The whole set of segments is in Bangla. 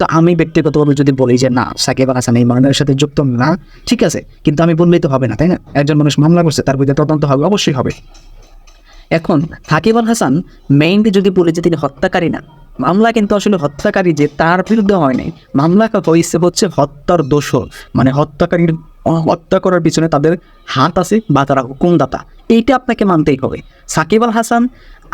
তো আমি ব্যক্তিগতভাবে যদি বলি যে, না, সাকিব আল হাসান এই মামলার সাথে যুক্ত না। ঠিক আছে, কিন্তু আমি বললেই তো হবে না, তাই না? একজন মানুষ মামলা করছে, তার বিরুদ্ধে তদন্ত হবে, অবশ্যই হবে। এখন, সাকিব আল হাসান মেইনলি যদি বলে যে, তিনি হত্যাকারী না, মামলা কিন্তু আসলে হত্যাকারী যে, তার বিরুদ্ধে হয় নাই। মামলা হয়েছে হচ্ছে হত্যার দোষর মানে হত্যাকারীর হত্যা করার পিছনে তাদের হাত আছে বা তারা হুকুমদাতা। এইটা আপনাকে মানতেই হবে। সাকিব আল হাসান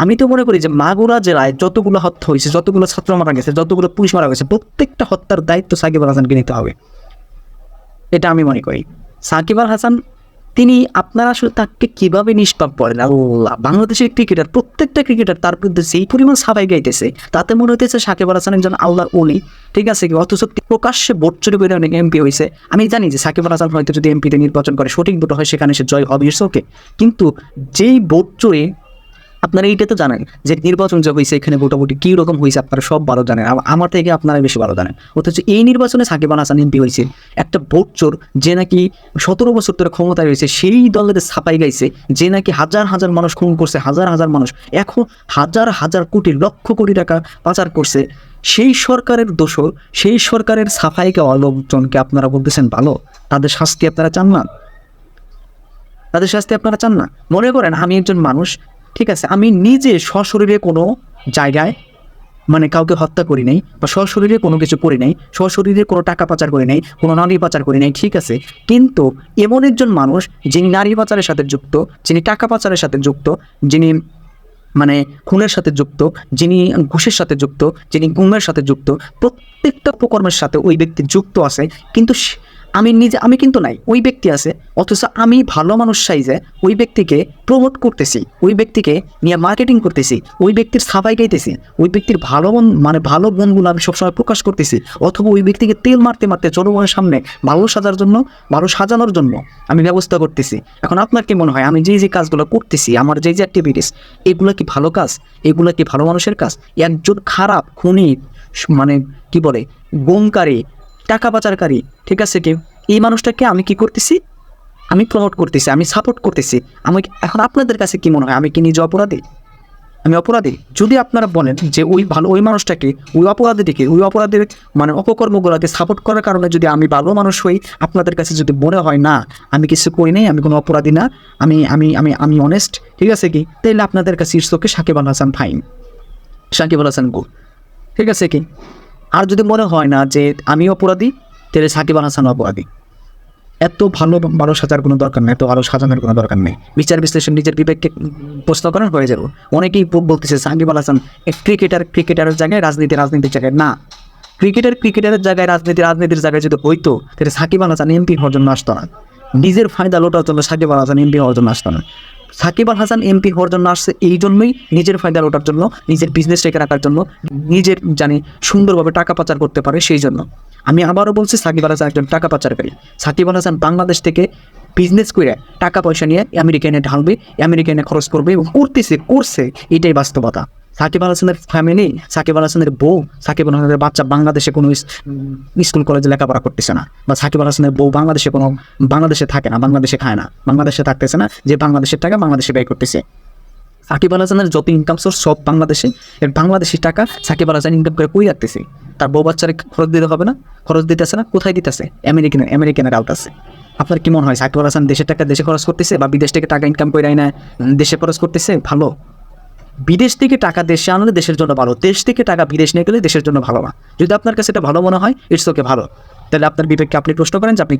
আমি তো মনে করি যে মাগুরা জেলায় যতগুলো হত্যা হয়েছে, যতগুলো ছাত্র মারা গেছে, যতগুলো পুলিশ মারা গেছে, প্রত্যেকটা হত্যার দায়িত্ব সাকিব আল হাসানকে নিতে হবে। এটা আমি মনে করি। সাকিব আল হাসান, তিনি আপনারা আসলে তাকে কীভাবে নিষ্পাপ করেন? আল্লাহ, বাংলাদেশের ক্রিকেটার, প্রত্যেকটা ক্রিকেটার তার বিরুদ্ধে যেই পরিমাণ সাফাই গাইতেছে, তাতে মনে হইতেছে সাকিব আল হাসান একজন আল্লাহ উনি ঠিক আছে কি? অথচ প্রকাশ্যে ভোট করে অনেক এমপি হয়েছে আমি জানি যে সাকিব আল হাসান হয়তো যদি এমপিতে নির্বাচন করে, সঠিক ভোট হয় সেখানে সে জয় হবে ওকে কিন্তু যেই ভোট চুরি আপনারা এইটা তো জানেন যে নির্বাচন যে হয়েছে এখানে মোটামুটি কী রকম হয়েছে আপনারা সব ভালো জানেন। আম- আমার থেকে আপনারা বেশি ভালো জানেন। অথচ এই নির্বাচনে সাকিব আল হাসান এমপি হয়েছে একটা ভোট চোর যে নাকি সতেরো বছর ধরে ক্ষমতায় রয়েছে, সেই দলের ছাপাই গাইছে যে নাকি হাজার হাজার মানুষ খুন করছে, হাজার হাজার মানুষ। এখন হাজার হাজার কোটি, লক্ষ কোটি টাকা পাচার করছে। সেই সরকারের দোষর, সেই সরকারের সাফাইকে অলোকজনকে আপনারা বলতেছেন ভালো? তাদের শাস্তি আপনারা চান না? তাদের শাস্তি আপনারা চান না? মনে করেন আমি একজন মানুষ ঠিক আছে, আমি নিজে সশরীরে কোনো জায়গায় মানে কাউকে হত্যা করি নাই বা সশরীরে কোনো কিছু করি নাই, সশরীরে কোনো টাকা পাচার করি নাই, কোনো নারী পাচার করি নাই, ঠিক আছে। কিন্তু এমন একজন মানুষ যিনি নারী পাচারের সাথে যুক্ত, যিনি টাকা পাচারের সাথে যুক্ত, যিনি মানে খুনের সাথে যুক্ত, যিনি ঘুষের সাথে যুক্ত, যিনি গুমের সাথে যুক্ত, প্রত্যেকটা উপকর্মের সাথে ওই ব্যক্তি যুক্ত আছে, কিন্তু আমি নিজে আমি কিন্তু নাই, ওই ব্যক্তি আছে, অথচ আমি ভালো মানুষ সাইজে ওই ব্যক্তিকে প্রমোট করতেছি, ওই ব্যক্তিকে নিয়ে মার্কেটিং করতেছি, ওই ব্যক্তির সাফাই গাইতেছি, ওই ব্যক্তির ভালো মন মানে ভালো গুণগুলো আমি সবসময় প্রকাশ করতেছি, অথবা ওই ব্যক্তিকে তেল মারতে মারতে জনগণের সামনে ভালো সাজার জন্য ভালো সাজানোর জন্য আমি ব্যবস্থা করতেছি। এখন আপনার কি মনে হয়, আমি যে যে কাজগুলো করতেছি, আমার যে যে অ্যাক্টিভিটিস এগুলো কি ভালো কাজ? এগুলো কি ভালো মানুষের কাজ? একজন খারাপ খুনি মানে কি বলে গুমকারী টাকা পাচারকারী, ঠিক আছে কি এই মানুষটাকে আমি কি করতেছি? আমি প্রমোট করতেছি, আমি সাপোর্ট করতেছি। আমি এখন আপনাদের কাছে কি মনে হয়? আমি কি নিজে অপরাধী? আমি অপরাধী। যদি আপনারা বলেন যে ওই ভালো ওই মানুষটাকে, ওই অপরাধীটিকে, ওই অপরাধের মানে অপকর্মগুলোকে সাপোর্ট করার কারণে যদি আমি ভালো মানুষ হই, আপনাদের কাছে যদি মনে হয়, না, আমি কিছু করি নাই, আমি কোনো অপরাধী না, আমি আমি আমি আমি অনেস্ট ঠিক আছে কি? তাহলে আপনাদের কাছে it's okay Shakib Al Hasan fine Shakib Al Hasan good ঠিক আছে কি? আর যদি মনে হয় না যে আমি অপরাধী, তাহলে সাকিব আল হাসান অপরাধী। এত ভালো ভালো সাজার কোনো দরকার নেই, এত ভালো সাজানোর কোনো দরকার নেই। বিচার বিশ্লেষণ নিজের বিবেককে প্রশ্ন করার হয়ে যাব। অনেকেই বলতেছে, সাকিব আল হাসান ক্রিকেটার ক্রিকেটারের জায়গায় রাজনীতি, রাজনীতির জায়গায়। না ক্রিকেটার ক্রিকেটারের জায়গায় রাজনীতি, রাজনীতির জায়গায় যদি হইতো, তাহলে সাকিব আল হাসান এমপি হওয়ার জন্য আসতো না। নিজের ফায়দা লোটার জন্য সাকিব আল হাসান এমপি হওয়ার জন্য আসতো না। সাকিব আল হাসান এমপি হওয়ার জন্য আসছে এই জন্যই নিজের ফায়দা ওঠার জন্য, নিজের বিজনেস রেখে রাখার জন্য, নিজের জানি সুন্দরভাবে টাকা পাচার করতে পারে সেই জন্য। আমি আবারও বলছি, সাকিব আল হাসান একজন টাকা পাচারকারী সাকিব আল হাসান বাংলাদেশ থেকে বিজনেস করে টাকা পয়সা নিয়ে আমেরিকানে ঢালবে আমেরিকানে খরচ করবে এবং করতেছে, করছে, এটাই বাস্তবতা। সাকিব আল হাসানের ফ্যামিলি সাকিব আল হাসানের বউ, সাকিব আল হাসানের বাচ্চা বাংলাদেশে কোনো স্কুল কলেজে লেখাপড়া করতেছে না। বা সাকিব আল হাসানের বউ বাংলাদেশে কোনো বাংলাদেশে থাকে না, বাংলাদেশে খায় না। বাংলাদেশে থাকতেছে না যে বাংলাদেশের টাকা বাংলাদেশে ব্যয় করতেছে। সাকিব আল হাসানের যত ইনকাম সোর্স সব বাংলাদেশে, এর বাংলাদেশি টাকা সাকিব আল হাসান ইনকাম করে কই রাখতেছে? তার বউ বাচ্চার খরচ দিতে হবে না? খরচ দিতেছে না? কোথায় দিতেছে? আমেরিকান আমেরিকানের আউট আছে আপনার কি মনে হয়, সাকিব আল হাসান দেশের টাকা দেশে খরচ করতেছে বা বিদেশ থেকে টাকা ইনকাম করে না দেশে খরচ করতেছে? ভালো। বিদেশ থেকে টাকা দেশে আনলে দেশের জন্য ভালো। দেশ থেকে টাকা বিদেশ নিয়ে গেলে দেশের জন্য ভালো না। যদি আপনার কাছে এটা ভালো মনে হয় ইটস ওকে ভালো। তাহলে আপনার বিবেককে আপনি প্রশ্ন করেন যে আপনি